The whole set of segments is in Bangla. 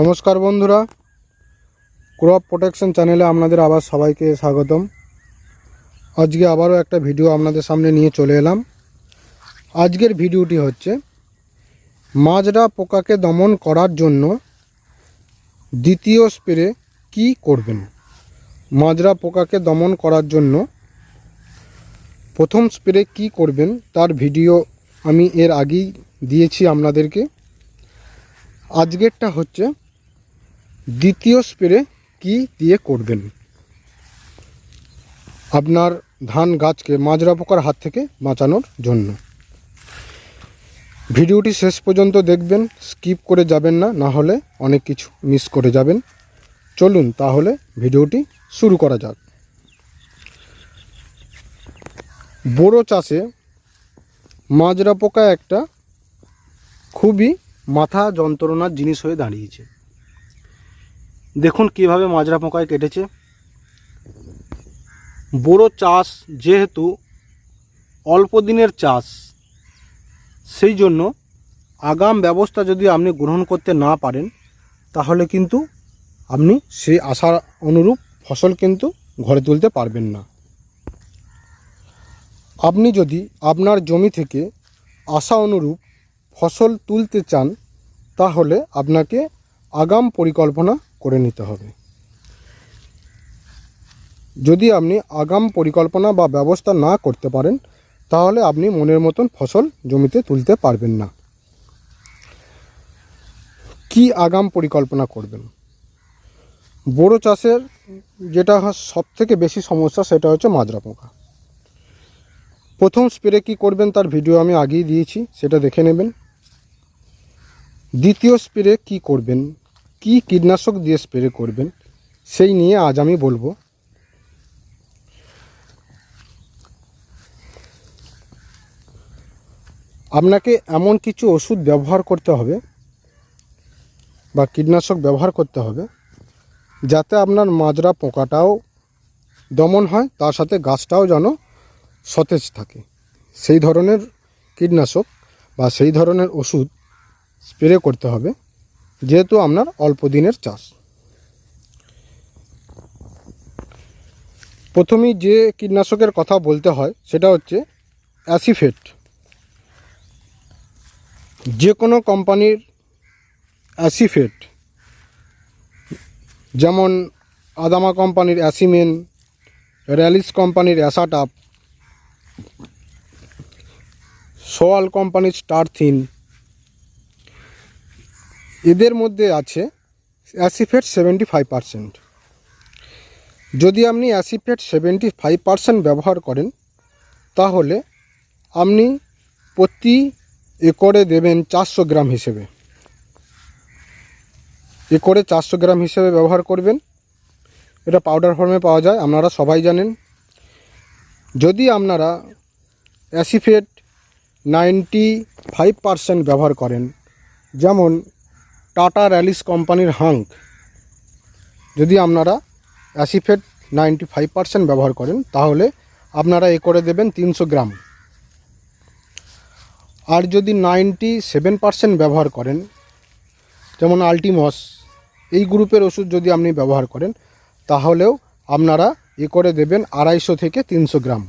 নমস্কার বন্ধুরা। ক্রপ প্রোটেকশন চ্যানেলে আপনাদের আবার সবাইকে স্বাগতম। আজকে আবারও একটা ভিডিও আপনাদের সামনে নিয়ে চলে এলাম। আজকের ভিডিওটি হচ্ছে, মাজরা পোকাকে দমন করার জন্য দ্বিতীয় স্প্রে কি করবেন? মাজরা পোকাকে দমন করার জন্য প্রথম স্প্রে কি করবেন তার ভিডিও আমি এর আগেই দিয়েছি আপনাদেরকে। আজকেরটা হচ্ছে দ্বিতীয় স্প্রে কি দিয়ে করবেন? আপনার ধান গাছকে মাজরা পোকার হাত থেকে বাঁচানোর জন্য। ভিডিওটি শেষ পর্যন্ত দেখবেন, স্কিপ করে যাবেন না না হলে অনেক কিছু মিস করে যাবেন। চলুন তাহলে ভিডিওটি শুরু করা যাক। বোরো চাষে মাজরা পোকা একটা খুবই মাথা যন্ত্রণার জিনিস হয়ে দাঁড়িয়েছে। দেখুন কীভাবে মাজরা পোকায় কেটেছে। বড় চাষ যেহেতু অল্প দিনের চাষ, সেই জন্য আগাম ব্যবস্থা যদি আপনি গ্রহণ করতে না পারেন, তাহলে কিন্তু আপনি সেই আশা অনুরূপ ফসল কিন্তু ঘরে তুলতে পারবেন না। আপনি যদি আপনার জমি থেকে আশা অনুরূপ ফসল তুলতে চান, তাহলে আপনাকে আগাম পরিকল্পনা করে নিতে হবে। যদি আপনি আগাম পরিকল্পনা বা ব্যবস্থা না করতে পারেন, তাহলে আপনি মনের মতন ফসল জমিতে তুলতে পারবেন না। কি আগাম পরিকল্পনা করবেন? বড় চাষের যেটা সব থেকে বেশি সমস্যা সেটা হচ্ছে মাজরা পোকা। প্রথম স্প্রে কি করবেন তার ভিডিও আমি আগেই দিয়েছি, সেটা দেখে নেবেন। দ্বিতীয় স্প্রে কি করবেন? কি কীটনাশক দিয়ে স্প্রে করবেন, সেই নিয়ে আজ আমি বলব। আপনাকে এমন কিছু ওষুধ ব্যবহার করতে হবে বা কীটনাশক ব্যবহার করতে হবে, যাতে আপনার মাজরা পোকাটাও দমন হয়, তার সাথে গাছটাও যেন সতেজ থাকে। সেই ধরনের কীটনাশক বা সেই ধরনের ওষুধ স্প্রে করতে হবে। যেহেতু আপনার অল্প দিনের চাষ। প্রথমেই যে কীটনাশকের কথা বলতে হয়, সেটা হচ্ছে অ্যাসিফেট। যে কোনো কোম্পানির অ্যাসিফেট, যেমন আদামা কোম্পানির অ্যাসিমেন, র্যালিস কোম্পানির অ্যাসাটাপ, সোয়াল কোম্পানির স্টারথিন এদের মধ্যে আছে অ্যাসিফেট সেভেন্টি ফাইভ পারসেন্ট। যদি আপনি অ্যাসিফেট সেভেন্টি ফাইভ পারসেন্ট ব্যবহার করেন, তাহলে আপনি প্রতি একরে দেবেন চারশো গ্রাম হিসেবে। একরে চারশো গ্রাম হিসেবে ব্যবহার করবেন। এটা পাউডার ফর্মে পাওয়া যায়, আপনারা সবাই জানেন। যদি আপনারা অ্যাসিফেট নাইনটি ফাইভ পারসেন্ট ব্যবহার করেন, যেমন টাটা র্যালিস কোম্পানির হাঙ্ক যদি আপনারা অ্যাসিফেট নাইনটি ফাইভ পারসেন্ট ব্যবহার করেন, তাহলে আপনারা এ করে দেবেন তিনশো গ্রাম। আর যদি নাইনটি সেভেন পারসেন্ট ব্যবহার করেন, যেমন আলটিমস, এই গ্রুপের ওষুধ যদি আপনি ব্যবহার করেন, তাহলেও আপনারা এ করে দেবেন আড়াইশো থেকে তিনশো গ্রাম।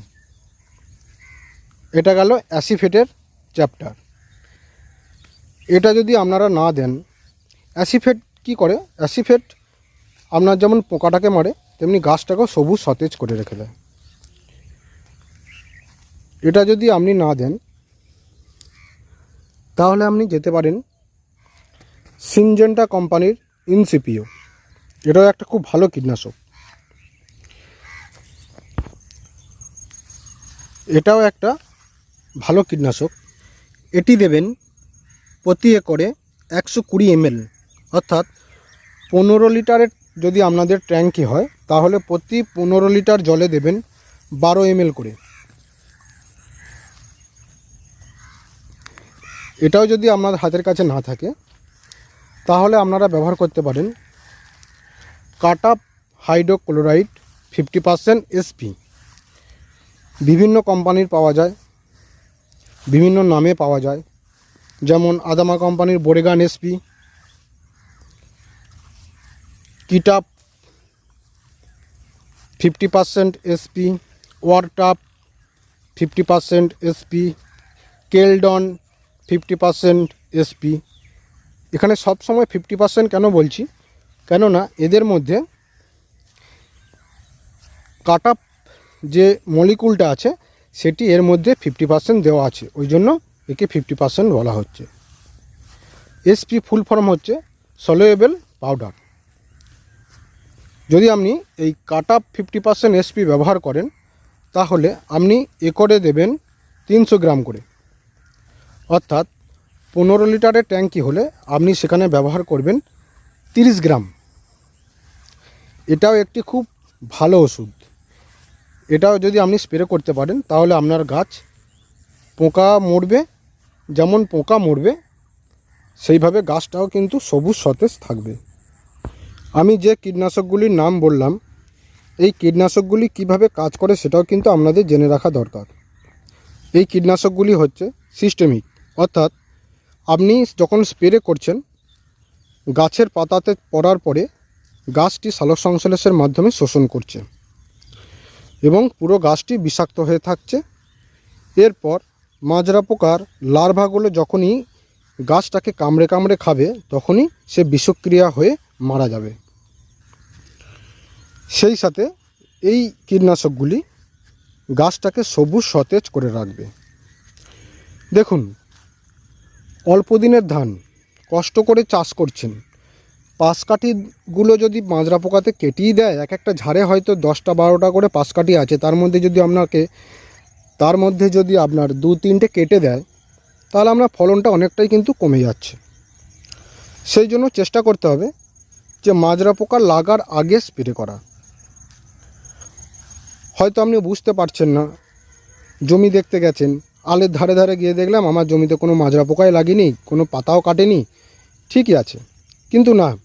এটা গেল অ্যাসিফেটের চ্যাপ্টার। এটা যদি আপনারা না দেন অ্যাসিফেট কি করে? অ্যাসিফেট আপনার যেমন পোকাটাকে মারে, তেমনি গাছটাকেও সবুজ সতেজ করে রেখে দেয়। এটা যদি আপনি না দেন, তাহলে আপনি যেতে পারেন সিনজেন্টা কোম্পানির ইনসিপিও এটাও একটা খুব ভালো কীটনাশক। এটাও একটা ভালো কীটনাশক। এটি দেবেন প্রতি একরে একশো কুড়ি এমএল। অর্থাৎ পনেরো লিটারের যদি আপনাদের ট্যাঙ্কি হয়, তাহলে প্রতি পনেরো লিটার জলে দেবেন বারো এমএল করে। এটাও যদি আপনার হাতের কাছে না থাকে, তাহলে আপনারা ব্যবহার করতে পারেন Cartap hydrochloride fifty percent SP. বিভিন্ন কোম্পানির পাওয়া যায়, বিভিন্ন নামে পাওয়া যায়, যেমন আদামা কোম্পানির Boregan SP Kitap fifty percent SP Wartap fifty percent SP Caldan fifty percent SP এখানে সব সময় ফিফটি পার্সেন্ট কেন বলছি? কেননা এদের মধ্যে কাট যে মলিকুলটা আছে, সেটি এর মধ্যে ফিফটি পার্সেন্ট দেওয়া আছে। ওই জন্য একে ফিফটি পার্সেন্ট বলা হচ্ছে। এসপি ফুল ফর্ম হচ্ছে সলিউবেল পাউডার যদি আপনি এই কাট আপ ফিফটি পার্সেন্ট এসপি ব্যবহার করেন, তাহলে আপনি একরে দেবেন তিনশো গ্রাম করে। অর্থাৎ পনেরো লিটারের ট্যাঙ্কি হলে আপনি সেখানে ব্যবহার করবেন তিরিশ গ্রাম। এটাও একটি খুব ভালো ওষুধ। এটাও যদি আপনি স্প্রে করতে পারেন, তাহলে আপনার গাছ পোকা মরবে, যেমন পোকা মরবে, সেইভাবে গাছটাও কিন্তু সবুজ সতেজ থাকবে। আমি যে কীটনাশকগুলির নাম বললাম, এই কীটনাশকগুলি কীভাবে কাজ করে সেটাও কিন্তু আপনাদের জেনে রাখা দরকার। এই কীটনাশকগুলি হচ্ছে সিস্টেমিক, অর্থাৎ আপনি যখন স্প্রে করছেন, গাছের পাতাতে পড়ার পরে গাছটি সালোক সংশ্লেষের মাধ্যমে শোষণ করছে এবং পুরো গাছটি বিষাক্ত হয়ে থাকছে। এরপর মাজরা পোকার লার্ভাগুলো যখনই গাছটাকে কামড়ে কামড়ে খাবে, তখনই সে বিষক্রিয়া হয়ে মারা যাবে। সেই সাথে এই কীটনাশকগুলি গাছটাকে সবুজ সতেজ করে রাখবে। দেখুন, অল্প দিনের ধান, কষ্ট করে চাষ করছেন। পাশকাঠিগুলো যদি মাজরা পোকাতে কেটেই দেয়, এক একটা ঝাড়ে হয়তো দশটা, বারোটা করে পাশকাঠি আছে। তার মধ্যে যদি আপনাকে, তার মধ্যে যদি আপনার দু, তিনটে কেটে দেয়, তাহলে আমরা ফলনটা অনেকটাই কিন্তু কমে যাচ্ছে। সেই জন্য চেষ্টা করতে হবে যে মাজরা পোকা লাগার আগে স্প্রে করা। হয়তো আপনি বুঝতে পারছেন না। জমি দেখতে গেছেন। আলের ধারে ধারে গিয়ে দেখলাম আমার জমিতে কোনো মাজরা পোকাই লাগেনি, কোনো পাতাও কাটেনি। ঠিকই আছে। কিন্তু না,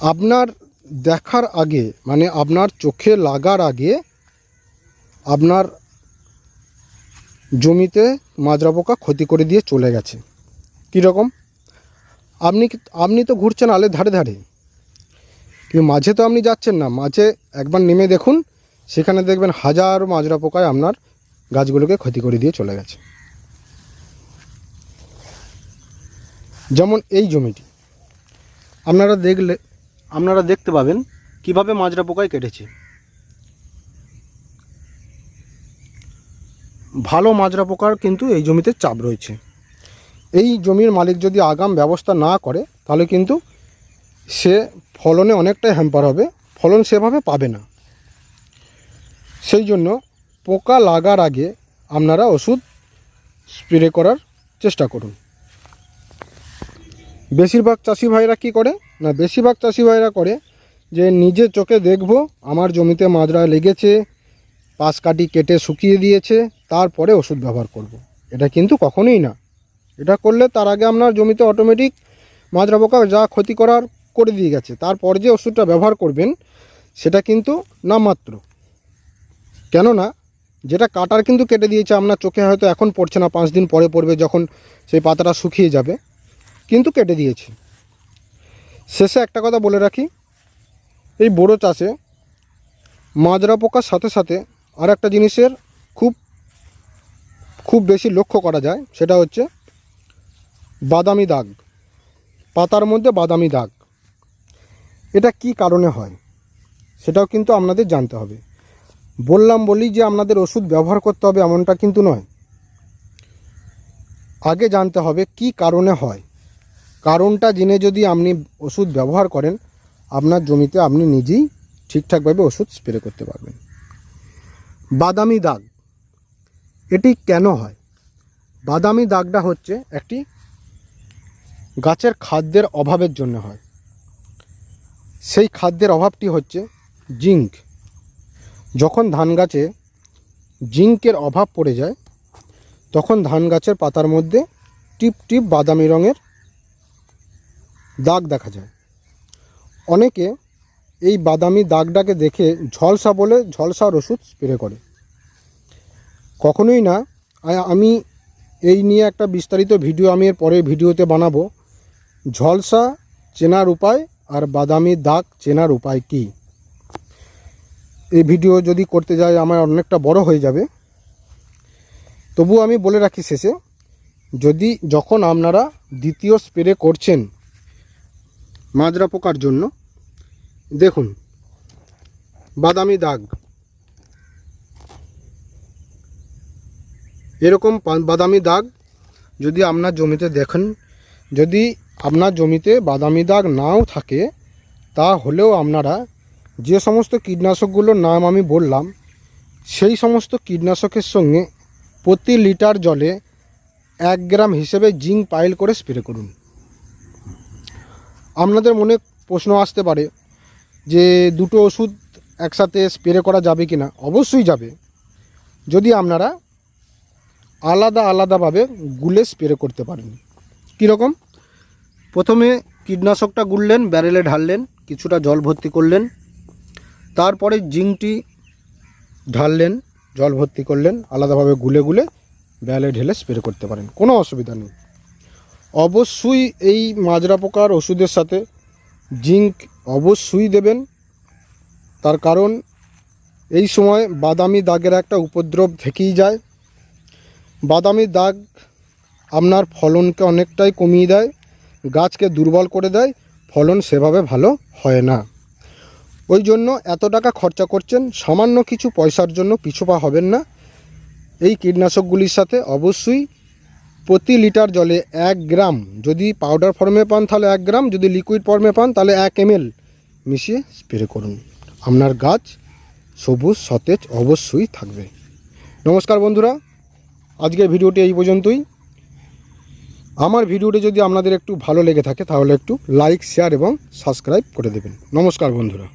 আপনার দেখার আগে মানে আপনার চোখে লাগার আগে আপনার জমিতে মাজরা পোকা ক্ষতি করে দিয়ে চলে গেছে। কীরকম? আপনি আপনি তো ঘুরছেন আলের ধারে ধারে। কিন্তু মাঝে তো আপনি যাচ্ছেন না। মাঝে একবার নেমে দেখুন সেখানে দেখবেন হাজার মাজরা পোকায় আপনার গাছগুলোকে ক্ষতি করে দিয়ে চলে গেছে। যেমন এই জমিটি। আপনারা দেখলে, আপনারা দেখতে পাবেন কীভাবে মাজরা পোকায় কেটেছে। ভালো মাজরা পোকার কিন্তু এই জমিতে চাপ রয়েছে। এই জমির মালিক যদি আগাম ব্যবস্থা না করে, তাহলে কিন্তু সে ফলনে অনেকটাই হ্যাম্পার হবে। ফলন সেভাবে পাবে না। সেই জন্য পোকা লাগার আগে আপনারা ওষুধ স্প্রে করার চেষ্টা করুন। বেশিরভাগ চাষি ভাইরা কি করে? না, বেশিরভাগ চাষি ভাইরা করে যে নিজে চোখে দেখব, আমার জমিতে মাজরা লেগেছে পাশ কাটি কেটে শুকিয়ে দিয়েছে, তারপরে ওষুধ ব্যবহার করব। এটা কিন্তু কখনোই না। এটা করলে তার আগে আপনার জমিতে অটোমেটিক মাজরা পোকা যা ক্ষতি করার করে দিয়ে গেছে। তারপর যে ওষুধটা ব্যবহার করবেন, সেটা কিন্তু নামমাত্র কেননা যেটা কাটার কিন্তু কেটে দিয়েছে আপনার চোখে হয়তো এখন পড়ছে না, পাঁচ দিন পরে পড়বে যখন সেই পাতাটা শুকিয়ে যাবে, কিন্তু কেটে দিয়েছে। শেষে একটা কথা বলে রাখি, এই বড়ো চাষে মাজরা পোকার সাথে সাথে আর একটা জিনিসের খুব খুব বেশি লক্ষ্য করা যায়, সেটা হচ্ছে বাদামি দাগ। পাতার মধ্যে বাদামি দাগ। এটা কি কারণে হয়? সেটাও কিন্তু আপনাদের জানতে হবে। বললাম বলি যে আপনাদের ওষুধ ব্যবহার করতে হবে এমনটা কিন্তু নয়। আগে জানতে হবে কি কারণে হয়। কারণটা জেনে যদি আপনি ওষুধ ব্যবহার করেন, আপনার জমিতে আপনি নিজেই ঠিকঠাকভাবে ওষুধ স্প্রে করতে পারবেন। বাদামি দাগ, এটি কেন হয়? বাদামি দাগটা হচ্ছে একটি গাছের খাদ্যের অভাবের জন্য হয়। সেই খাদ্যের অভাবটি হচ্ছে জিঙ্ক। যখন ধান গাছে জিঙ্কের অভাব পড়ে যায়, তখন ধান গাছের পাতার মধ্যে টিপ টিপ বাদামি রঙের দাগ দেখা যায়। অনেকে এই বাদামি দাগটাকে দেখে ঝলসা বলে ঝলসার ওষুধ স্প্রে করে। কখনোই না আমি এই নিয়ে একটা বিস্তারিত ভিডিও আমি এর পরের ভিডিওতে বানাবো। ঝলসা চেনার উপায় আর বাদামি দাগ চেনার উপায় কি? এই ভিডিও যদি করতে যাই, আমার অনেকটা বড় হয়ে যাবে। তবু আমি বলে রাখি শেষে, যদি যখন আপনারা দ্বিতীয় স্প্রে করছেন মাজরা পোকার জন্য, দেখুন, বাদামি দাগ। এরকম বাদামি দাগ যদি আপনার জমিতে দেখেন, যদি আপনার জমিতে বাদামি দাগ নাও থাকে তা হলেও আপনারা যে সমস্ত কীটনাশকগুলোর নাম আমি বললাম, সেই সমস্ত কীটনাশকের সঙ্গে প্রতি লিটার জলে এক গ্রাম হিসেবে জিঙ্ক পাইল করে স্প্রে করুন। আপনাদের মনে প্রশ্ন আসতে পারে যে দুটো ওষুধ একসাথে স্প্রে করা যাবে কি না অবশ্যই যাবে। যদি আপনারা আলাদা আলাদাভাবে গুলে স্প্রে করতে পারেন। কীরকম? প্রথমে কীটনাশকটা গুললেন, ব্যারেলে ঢাললেন, কিছুটা জল ভর্তি করলেন তারপরে জিঙ্কটি ঢাললেন, জল ভর্তি করলেন, আলাদাভাবে গুলে গুলে ব্যালে ঢেলে স্প্রে করতে পারেন, কোনো অসুবিধা নেই। অবশ্যই এই মাজরা পোকার ওষুধের সাথে জিঙ্ক অবশ্যই দেবেন। তার কারণ এই সময় বাদামি দাগের একটা উপদ্রব থেকেই যায়। বাদামি দাগ আপনার ফলনকে অনেকটাই কমিয়ে দেয়, গাছকে দুর্বল করে দেয়, ফলন সেভাবে ভালো হয় না। ওই জন্য এত টাকা খরচা করছেন, সামান্য কিছু পয়সার জন্য পিছুপা হবেন না। এই কীটনাশকগুলির সাথে অবশ্যই প্রতি লিটার জলে এক গ্রাম, যদি পাউডার ফর্মে পান তাহলে এক গ্রাম, যদি লিকুইড ফর্মে পান তাহলে এক এমএল মিশিয়ে স্প্রে করুন। আপনার গাছ সবুজ, সতেজ অবশ্যই থাকবে। নমস্কার বন্ধুরা, আজকের ভিডিওটি এই পর্যন্তই। আমার ভিডিওটি যদি আপনাদের একটু ভালো লেগে থাকে তাহলে একটু লাইক, শেয়ার এবং সাবস্ক্রাইব করে দেবেন। নমস্কার বন্ধুরা।